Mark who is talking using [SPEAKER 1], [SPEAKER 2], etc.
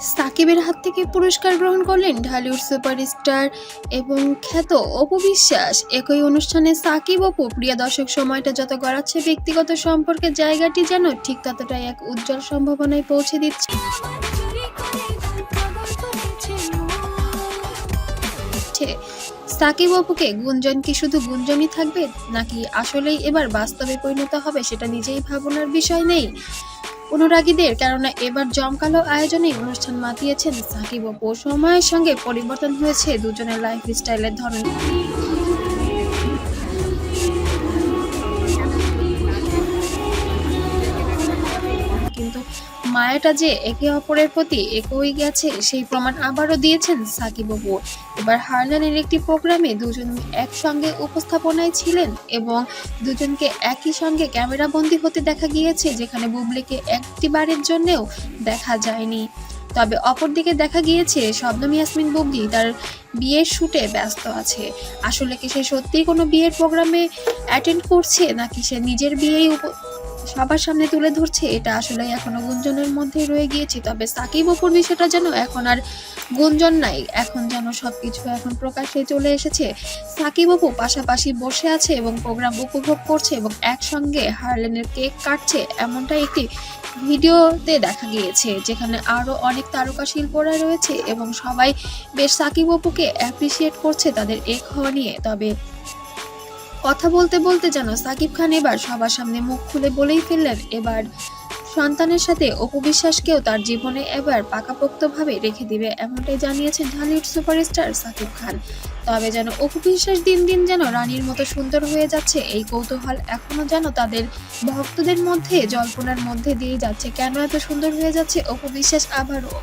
[SPEAKER 1] সাকিবের হাত থেকে পুরস্কার গ্রহণ করলেন ঢালিউড সুপারস্টার এবং খ্যাত অপু বিশ্বাস। একই অনুষ্ঠানে সাকিব, অপু, প্রিয় দর্শক, সময়টা যত গড়াচ্ছে, ব্যক্তিগত সম্পর্কের জায়গাটি যেন ঠিক ততটাই এক উজ্জ্বল সম্ভাবনায় পৌঁছে দিচ্ছে। সাকিব অপুকে গুঞ্জন কি শুধু গুঞ্জনই থাকবে? নাকি আসলেই এবার বাস্তবে পরিণত হবে সেটা নিজেই ভাবনার বিষয় নেই। অনুরাগীদের, কেননা এবার জমকালো আয়োজনে অনুষ্ঠান মাতিয়েছেন সাকিব ও সময়ের সঙ্গে পরিবর্তন হয়েছে দুজনের লাইফ স্টাইলের ধরন। মায়াটা যে একে অপরের প্রতি একই গেছে, সেই প্রমাণ আবারও দিয়েছেন সাকিব অপু এবার হারলানের একটি প্রোগ্রামে দুজন একসঙ্গে উপস্থাপনায় ছিলেন এবং দুজনকে একই সঙ্গে ক্যামেরাবন্দি হতে দেখা গিয়েছে, যেখানে বুবলিকে একটি বারের জন্যেও দেখা যায়নি। তবে অপরদিকে দেখা গিয়েছে, শবনম ইয়াসমিন বুবলি তার বিয়ের শুটে ব্যস্ত আছে। আসলে কি সে সত্যিই কোনো বিয়ের প্রোগ্রামে অ্যাটেন্ড করছে, নাকি সে নিজের বিয়েই সবার সামনে তুলে ধরছে, এটা আসলে এখনও গুঞ্জনের মধ্যে রয়ে গিয়েছে। তবে সাকিব অপুর বিষয়টা যেন এখন আর গুঞ্জন নাই, এখন যেন সবকিছু এখন প্রকাশ্যে চলে এসেছে। সাকিব অপু পাশাপাশি বসে আছে এবং প্রোগ্রাম উপভোগ করছে এবং একসঙ্গে হারলেনের কেক কাটছে এমনটা একটি ভিডিওতে দেখা গিয়েছে, যেখানে আরও অনেক তারকা শিল্পরা রয়েছে এবং সবাই বেশ সাকিব অপুকে অ্যাপ্রিসিয়েট করছে তাদের এক হওয়া নিয়ে। তবে কথা বলতে বলতে যেন সাকিব খান এবার সবার সামনে মুখ খুলে বলেই ফেললেন, এবার সন্তানের সাথে অপু বিশ্বাসকেও তার জীবনে এবার পাকাপোক্তভাবে রেখে দিবে, এমনটাই জানিয়েছেন ঢালিউড সুপারস্টার সাকিব খান। তবে যেন অপু বিশ্বাস দিন দিন যেন রানীর মতো সুন্দর হয়ে যাচ্ছে, এই কৌতূহল এখনও যেন তাদের ভক্তদের মধ্যে, জল্পনার মধ্যে দিয়ে যাচ্ছে, কেন এত সুন্দর হয়ে যাচ্ছে অপু বিশ্বাস আবারও?